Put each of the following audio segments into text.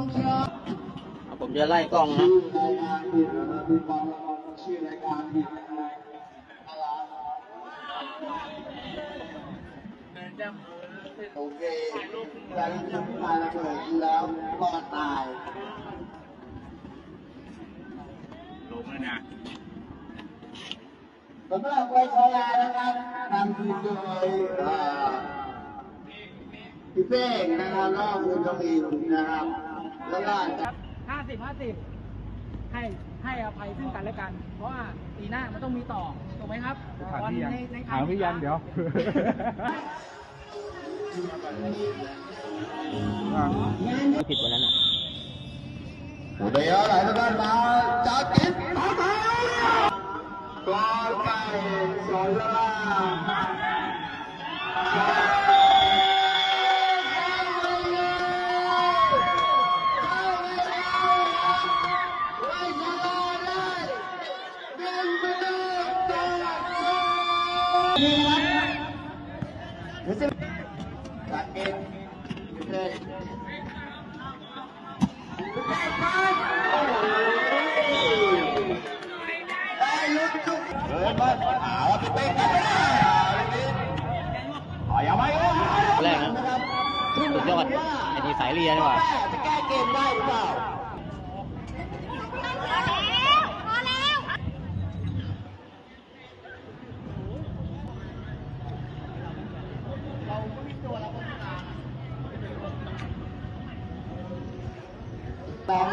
ผมจะไล่กล้องนะโอเครายการทำมาระเบิดแล้วรอดตายลงแล้วนะสำหรับไวัยชรานะครับนำทีมโดยพี่เป้งนะครับแล้วคุณทวีนะครับ แล้วก็ห้าสิบห้าสิบให้ให้อภัยซึ่งกันและกัน เพราะว่าปีหน้ามันต้องมีต่อถูกไหมครับถามวันพี่ยันในในถามพี่ยันเดี๋ยวไม่ผิดวันนั้นอะเดี๋ยวหลายท่านมาจากกินต่อไปกอไก่สอนล่าจากกินเลยได้ลุ้นจุดเดินมาเอาไปเป๊กกันขออย่าไปเลยแรกนะสุดยอดไอ้นี่สายเรียนดีกว่าจะแก้เกมได้หรือเปล่า ตอง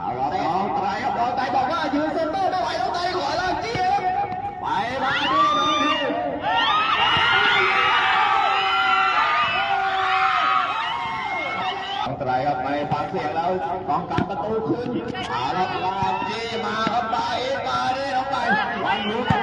เอาละต้องไตรครับตองไตบอกว่ายืนเซนเตอร์ไม่ไหวต้องไตขอลากจี้ครับไปมาดิน้องพี่ต้องไตรครับไม่ฟังเสียงแล้วต้องการประตูขึ้นอาละลาจี้มาครับไปมาดิน้องไปวันรู้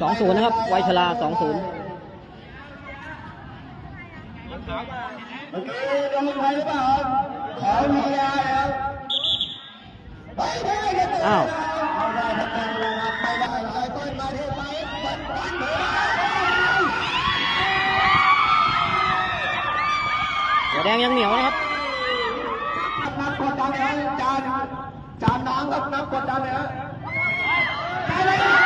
สองศูนย์นะครับ ไวชลาสองศูนย์เมื่อกี้โดนใครหรือเปล่าขอมียาแล้วไปได้กันอ้าวเอาได้ทั้งนั้นนะครับไปได้ไปต้นมาที่ไปปัดปัดเลยหัวแดงยังเหนียวนะครับนักกดดันเลยจานจานน้ำครับนักกดดันเลยฮะไปเลย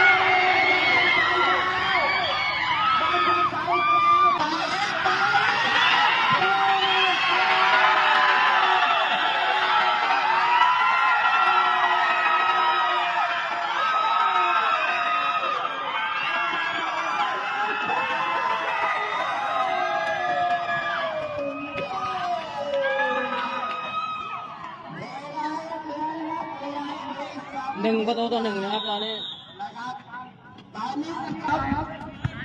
หนึ่งประตูต่อหนึ่งนะครับตอนนี้นะครับตอนนี้นะครับ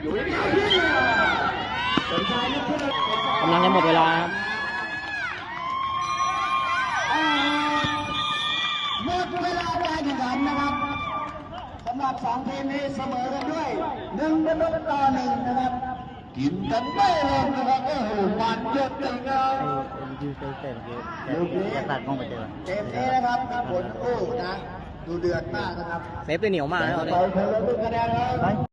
อยู่ในที่ที่สนใจนะเพื่อนกำลังจะหมดเวลาครับหมดเวลาการแข่งขันนะครับสำหรับสองทีมนี้เสมอกันด้วยหนึ่งประตูต่อหนึ่งนะครับ กินกันไม่ลงนะครับโอ้โหมันเยอะจริงครับลูกนี้จะตัดมองไปเจอเกมนี้นะครับผลโอ้นะ ดูเดือดมากนะครับ เซฟได้เหนียวมากนะครับตอนไป